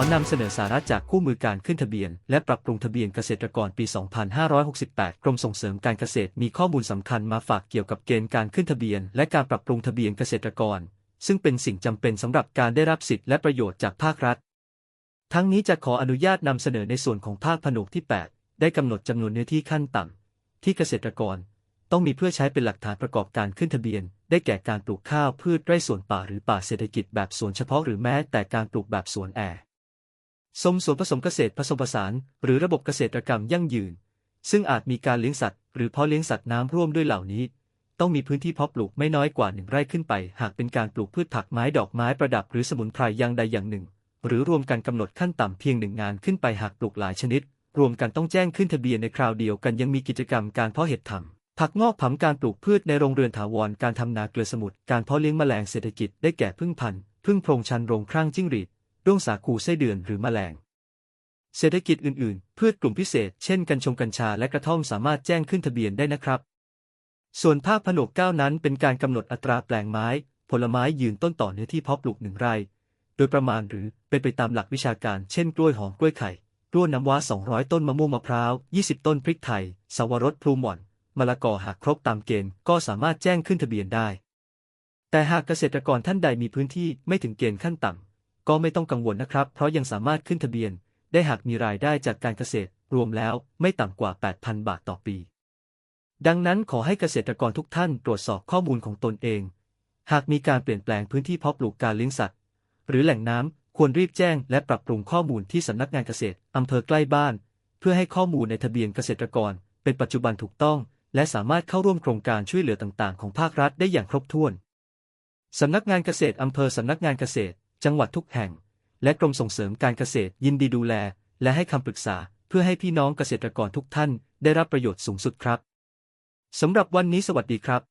อนำเสนอสาระจากคู่มือการขึ้นทะเบียน และปรับปรุงทะเบียนเกษตรกรปี 2568 กรมส่งเสริมการเกษตรมีข้อมูลสำคัญมาฝากเกี่ยวกับเกณฑ์การขึ้นทะเบียน และการปรับปรุงทะเบียนเกษตรกร ซึ่งเป็นสิ่งจำเป็นสำหรับการได้รับสิทธิและประโยชน์จากภาครัฐ ทั้งนี้จะขออนุญาตนำเสนอในส่วนของภาคผนวกที่ 8 ได้กำหนดจำนวนเนื้อที่ขั้นต่ำที่เกษตรกร ต้องมีเพื่อใช้เป็นหลักฐานประกอบการขึ้นทะเบียน ได้แก่การปลูกข้าวพืชไร่สวนป่าหรือป่าเศรษฐกิจแบบสวนเฉพาะหรือแม้แต่การปลูกแบบสวนแอร์ สมสวนผสมเกษตรผสมผสาน หรือระบบเกษตรกรรมยั่งยืน ซึ่งอาจมีการเลี้ยงสัตว์หรือเพาะเลี้ยงสัตว์น้ำร่วมด้วยเหล่านี้ ต้องมีพื้นที่เพาะปลูกไม่น้อยกว่าหนึ่งไร่ขึ้นไป หากเป็นการปลูกพืชผักไม้ดอกไม้ประดับหรือสมุนไพรอย่างใดอย่างหนึ่ง หรือรวมกันกำหนดขั้นต่ำเพียงหนึ่งงานขึ้นไปหากปลูกหลายชนิด รวมกันต้องแจ้งขึ้นทะเบียนในคราวเดียวกันยังมีกิจกรรมการเพาะเห็ดทำผักงอกผำการปลูกพืชในโรงเรือนถาวร การทำนาเกลือสมุทร การเพาะเลี้ยงแมลงเศรษฐกิจได้แก่พึ่งพันธุ์ พึ่งโพรงชันโรงครั่งจิ้งหรีด ด้วงสาคูไส้เดือนหรือแมลง เศรษฐกิจอื่นๆ พืชกลุ่มพิเศษ เช่นกัญชงกัญชาและกระท่อมสามารถแจ้งขึ้นทะเบียนได้นะครับ ส่วนภาคผนวกเก้านั้นเป็นการกำหนดอัตราแปลงไม้ ผลไม้ยืนต้นต่อเนื้อที่เพาะปลูกหนึ่งไร่ โดยประมาณหรือเป็นไปตามหลักวิชาการ เช่น กล้วยหอมกล้วยไข่กล้วยน้ำว้า 200 ต้นมะม่วงมะพร้าว 20 ต้นพริกไทย สวรสพลูหม่อน มะละกอหากครบตามเกณฑ์ก็สามารถแจ้งขึ้นทะเบียนได้ แต่หากเกษตรกรท่านใดมีพื้นที่ไม่ถึงเกณฑ์ขั้นต่ำ ก็ไม่ต้องกังวลนะครับ เพราะยังสามารถขึ้นทะเบียน ได้หากมีรายได้จากการเกษตร รวมแล้วไม่ต่ำกว่า 8,000 บาทต่อปี ดังนั้นขอให้เกษตรกรทุกท่านตรวจสอบข้อมูลของตนเอง หากมีการเปลี่ยนแปลงพื้นที่เพาะปลูกการเลี้ยงสัตว์ หรือแหล่งน้ำควรรีบแจ้งและปรับปรุงข้อมูลที่สำนักงานเกษตรอำเภอใกล้บ้าน เพื่อให้ข้อมูลในทะเบียนเกษตรกร เป็นปัจจุบันถูกต้อง และสามารถเข้าร่วมโครงการช่วยเหลือต่างๆ ของภาครัฐได้อย่างครบถ้วนสำนักงานเกษตรอำเภอสำนักงานเกษตร จังหวัดทุกแห่ง และกรมส่งเสริมการเกษตรยินดีดูแล และให้คำปรึกษาเพื่อให้พี่น้องเกษตรกรทุกท่านได้รับประโยชน์สูงสุดครับสำหรับวันนี้สวัสดีครับ